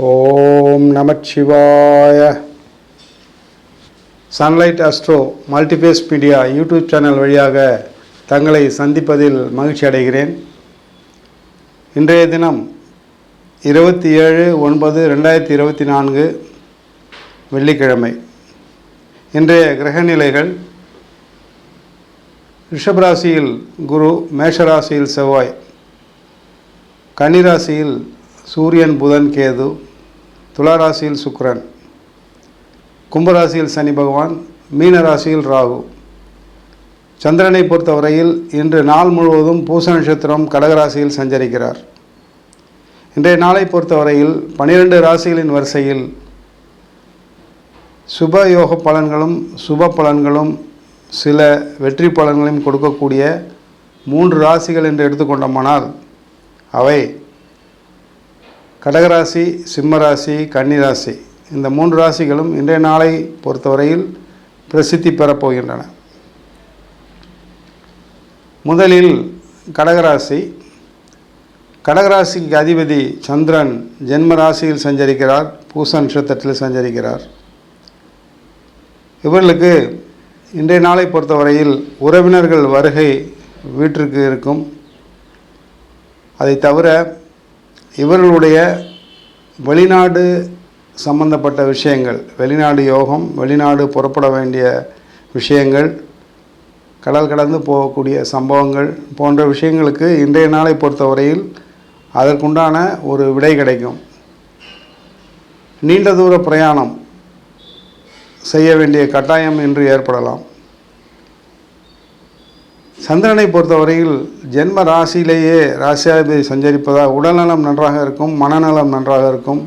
ஓம் நமச்சிவாய. Sunlight astro multiphase media YouTube channel வழியாக தங்களை சந்திப்பதில் மகிழ்ச்சி அடைகிறேன். இன்றைய தினம் இருபத்தி ஏழு ஒன்பது ரெண்டாயிரத்தி இருபத்தி நான்கு வெள்ளிக்கிழமை. இன்றைய கிரகநிலைகள் ரிஷபராசியில் குரு மேஷராசியில் செவ்வாய் கன்னிராசியில் சூரியன் புதன் கேது துளாராசியில் சுக்கரன் கும்பராசியில் சனி பகவான் மீனராசியில் ராகு. சந்திரனை பொறுத்தவரையில் இன்று நாள் முழுவதும் பூச நட்சத்திரம் கடகராசியில் சஞ்சரிக்கிறார். இன்றைய நாளை பொறுத்தவரையில் பனிரெண்டு ராசிகளின் வரிசையில் சுப யோக பலன்களும் சுப பலன்களும் சில வெற்றி பலன்களையும் கொடுக்கக்கூடிய மூன்று ராசிகள் என்று எடுத்துக்கொண்டோமானால் அவை கடகராசி சிம்மராசி கன்னிராசி இந்த மூன்று ராசிகளும் இன்றைய நாளை பொறுத்தவரையில் பிரசித்தி பெறப்போகின்றன முதலில் கடகராசி. கடகராசிக்கு அதிபதி சந்திரன் ஜென்ம ராசியில் சஞ்சரிக்கிறார் பூச நட்சத்திரத்தில் சஞ்சரிக்கிறார். இவர்களுக்கு இன்றைய நாளை பொறுத்தவரையில் உறவினர்கள் வருகை வீட்டிற்கு இருக்கும். அதை தவிர இவர்களுடைய வெளிநாடு சம்பந்தப்பட்ட விஷயங்கள் வெளிநாடு யோகம் வெளிநாடு புறப்பட வேண்டிய விஷயங்கள் கடல் கடந்து போகக்கூடிய சம்பவங்கள் போன்ற விஷயங்களுக்கு இன்றைய நாளை பொறுத்தவரையில் அதற்குண்டான ஒரு விடை கிடைக்கும். நீண்ட தூர பிரயாணம் செய்ய வேண்டிய கட்டாயம் என்று ஏற்படலாம். சந்திரனை பொறுத்தவரையில் ஜென்ம ராசியிலேயே ராசியாதிபதி சஞ்சரிப்பதால் உடல்நலம் நன்றாக இருக்கும் மனநலம் நன்றாக இருக்கும்.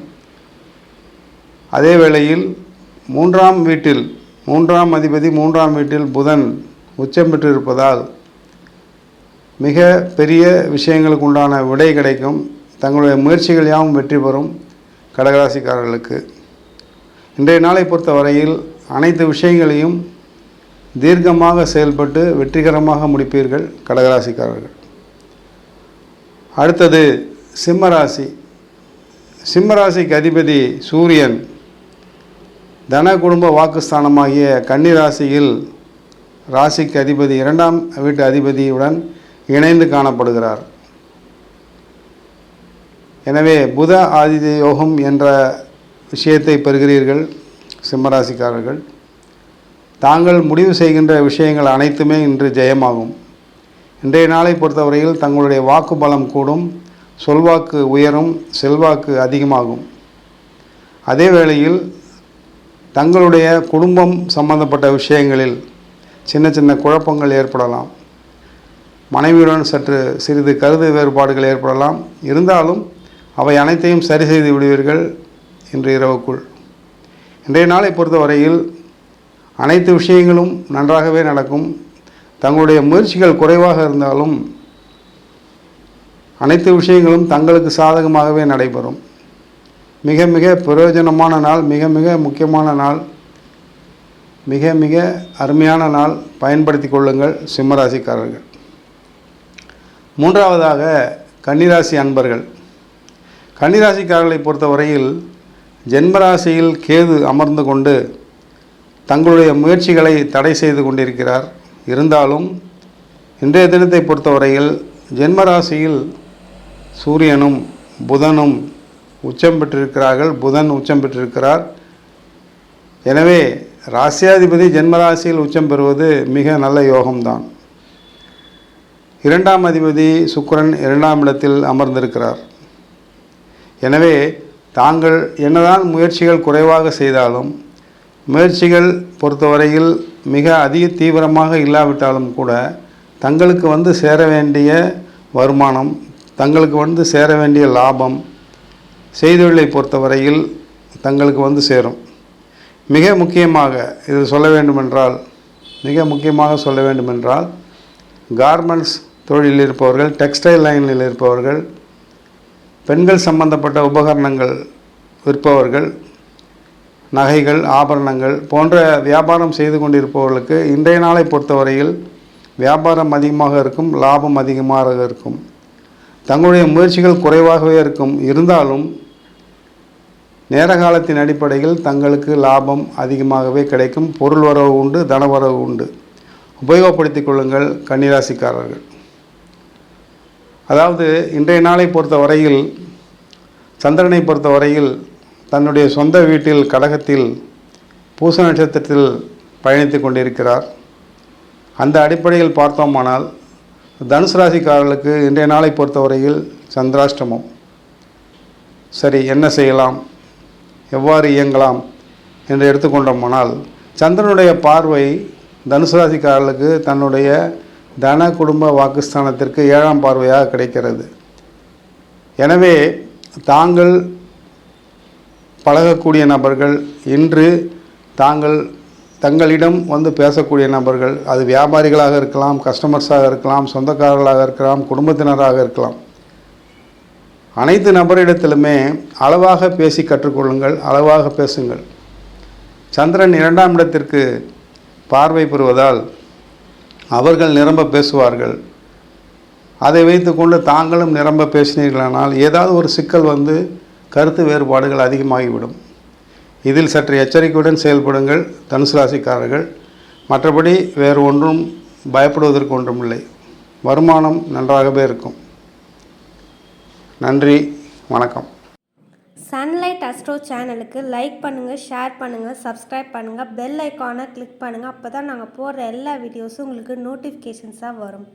அதே வேளையில் மூன்றாம் வீட்டில் மூன்றாம் அதிபதி மூன்றாம் வீட்டில் புதன் உச்சம் பெற்றிருப்பதால் மிக பெரிய விஷயங்களுக்கு உண்டான விடை கிடைக்கும். தங்களுடைய முயற்சிகள் யாவும் வெற்றி பெறும் கடகராசிக்காரர்களுக்கு. இன்றைய நாளை பொறுத்தவரையில் அனைத்து விஷயங்களையும் தீர்க்கமாக செயல்பட்டு வெற்றிகரமாக முடிப்பீர்கள் கடகராசிக்காரர்கள். அடுத்தது சிம்மராசி. சிம்மராசிக்கு அதிபதி சூரியன். தன குடும்ப வாக்குஸ்தானமாகிய கன்னிராசியில் ராசிக்கு அதிபதி இரண்டாம் வீட்டு அதிபதியுடன் இணைந்து காணப்படுகிறார். எனவே புத ஆதித்ய யோகம் என்ற விஷயத்தை பெறுகிறீர்கள் சிம்மராசிக்காரர்கள். தாங்கள் முடிவு செய்கின்ற விஷயங்கள் அனைத்துமே இன்று ஜெயமாகும். இன்றைய நாளை பொறுத்தவரையில் தங்களுடைய வாக்கு பலம் கூடும் சொல்வாக்கு உயரும் செல்வாக்கு அதிகமாகும். அதே வேளையில் தங்களுடைய குடும்பம் சம்பந்தப்பட்ட விஷயங்களில் சின்ன சின்ன குழப்பங்கள் ஏற்படலாம். மனைவியுடன் சற்று சிறிது கருது வேறுபாடுகள் ஏற்படலாம். இருந்தாலும் அவை அனைத்தையும் சரி செய்து விடுவீர்கள் இன்று இரவுக்குள். இன்றைய நாளை பொறுத்தவரையில் அனைத்து விஷயங்களும் நன்றாகவே நடக்கும். தங்களுடைய முயற்சிகள் குறைவாக இருந்தாலும் அனைத்து விஷயங்களும் தங்களுக்கு சாதகமாகவே நடைபெறும். மிக மிக பிரயோஜனமான நாள் மிக மிக முக்கியமான நாள் மிக மிக அருமையான நாள் பயன்படுத்தி கொள்ளுங்கள் சிம்மராசிக்காரர்கள். மூன்றாவதாக கன்னிராசி அன்பர்கள். கன்னிராசிக்காரர்களை பொறுத்தவரையில் ஜென்மராசியில் கேது அமர்ந்து கொண்டு தங்களுடைய முயற்சிகளை தடை செய்து கொண்டிருக்கிறார். இருந்தாலும் இன்றைய தினத்தை பொறுத்தவரையில் ஜென்மராசியில் சூரியனும் புதனும் உச்சம் பெற்றிருக்கிறார்கள். புதன் உச்சம் பெற்றிருக்கிறார். எனவே ராசியாதிபதி ஜென்மராசியில் உச்சம் பெறுவது மிக நல்ல யோகம்தான். இரண்டாம் அதிபதி சுக்கரன் இரண்டாம் இடத்தில் அமர்ந்திருக்கிறார். எனவே தாங்கள் என்னதான் முயற்சிகள் குறைவாக செய்தாலும் முயற்சிகள் பொறுத்தவரையில் மிக அதிக தீவிரமாக இல்லாவிட்டாலும் கூட தங்களுக்கு வந்து சேர வேண்டிய வருமானம் தங்களுக்கு வந்து சேர வேண்டிய லாபம் செய்தொழிலை பொறுத்தவரையில் தங்களுக்கு வந்து சேரும். மிக முக்கியமாக இது சொல்ல வேண்டுமென்றால் மிக முக்கியமாக சொல்ல வேண்டுமென்றால் கார்மெண்ட்ஸ் தொழிலில் இருப்பவர்கள் டெக்ஸ்டைல் லைனில் இருப்பவர்கள் பெண்கள் சம்பந்தப்பட்ட உபகரணங்கள் விற்பவர்கள் நகைகள் ஆபரணங்கள் போன்ற வியாபாரம் செய்து கொண்டிருப்பவர்களுக்கு இன்றைய நாளை பொறுத்தவரையில் வியாபாரம் அதிகமாக இருக்கும் லாபம் அதிகமாக இருக்கும். தங்களுடைய முயற்சிகள் குறைவாகவே இருக்கும். இருந்தாலும் நேர காலத்தின் அடிப்படையில் தங்களுக்கு லாபம் அதிகமாகவே கிடைக்கும். பொருள் வரவு உண்டு தனவரவு உண்டு. உபயோகப்படுத்திக் கொள்ளுங்கள் கன்னிராசிக்காரர்கள். அதாவது இன்றைய நாளை பொறுத்த வரையில் சந்திரனை பொறுத்த வரையில் தன்னுடைய சொந்த வீட்டில் கடகத்தில் பூச நட்சத்திரத்தில் பயணித்து கொண்டிருக்கிறார். அந்த அடிப்படையில் பார்த்தோமானால் தனுசு ராசிக்காரர்களுக்கு இன்றைய நாளை பொறுத்தவரையில் சந்திராஷ்டமம். சரி என்ன செய்யலாம்? எவ்வாறு இயங்கலாம்? என்று எடுத்துக்கொண்டோமானால் சந்திரனுடைய பார்வை தனுசு ராசிக்காரர்களுக்கு தன்னுடைய தன குடும்ப வாக்குஸ்தானத்திற்கு ஏழாம் பார்வையாக கிடைக்கிறது. எனவே தாங்கள் பழகக்கூடிய நபர்கள் இன்று தாங்கள் தங்களிடம் வந்து பேசக்கூடிய நபர்கள் அது வியாபாரிகளாக இருக்கலாம் கஸ்டமர்ஸாக இருக்கலாம் சொந்தக்காரர்களாக இருக்கலாம் குடும்பத்தினராக இருக்கலாம். அனைத்து நபரிடத்திலுமே அளவாக பேசி கற்றுக்கொள்ளுங்கள் அளவாக பேசுங்கள். சந்திரன் இரண்டாம் இடத்திற்கு பார்வை பெறுவதால் அவர்கள் நிரம்ப பேசுவார்கள். அதை வைத்துக்கொண்டு தாங்களும் நிரம்ப பேசினீர்களானால் ஏதாவது ஒரு சிக்கல் வந்து கருத்து வேறுபாடுகள் அதிகமாகிவிடும். இதில் சற்று எச்சரிக்கையுடன் செயல்படுங்கள் தனுசு ராசிக்காரர்கள். மற்றபடி வேறு ஒன்றும் பயப்படுவதற்கு ஒன்றுமில்லை. வருமானம் நன்றாகவே இருக்கும். நன்றி வணக்கம். சன்லைட் அஸ்ட்ரோ சேனலுக்கு லைக் பண்ணுங்கள் ஷேர் பண்ணுங்கள் சப்ஸ்கிரைப் பண்ணுங்கள் பெல் ஐக்கானை கிளிக் பண்ணுங்கள் அப்போ தான் நாங்கள் போடுற எல்லா வீடியோஸும் உங்களுக்கு நோட்டிஃபிகேஷன்ஸாக வரும்.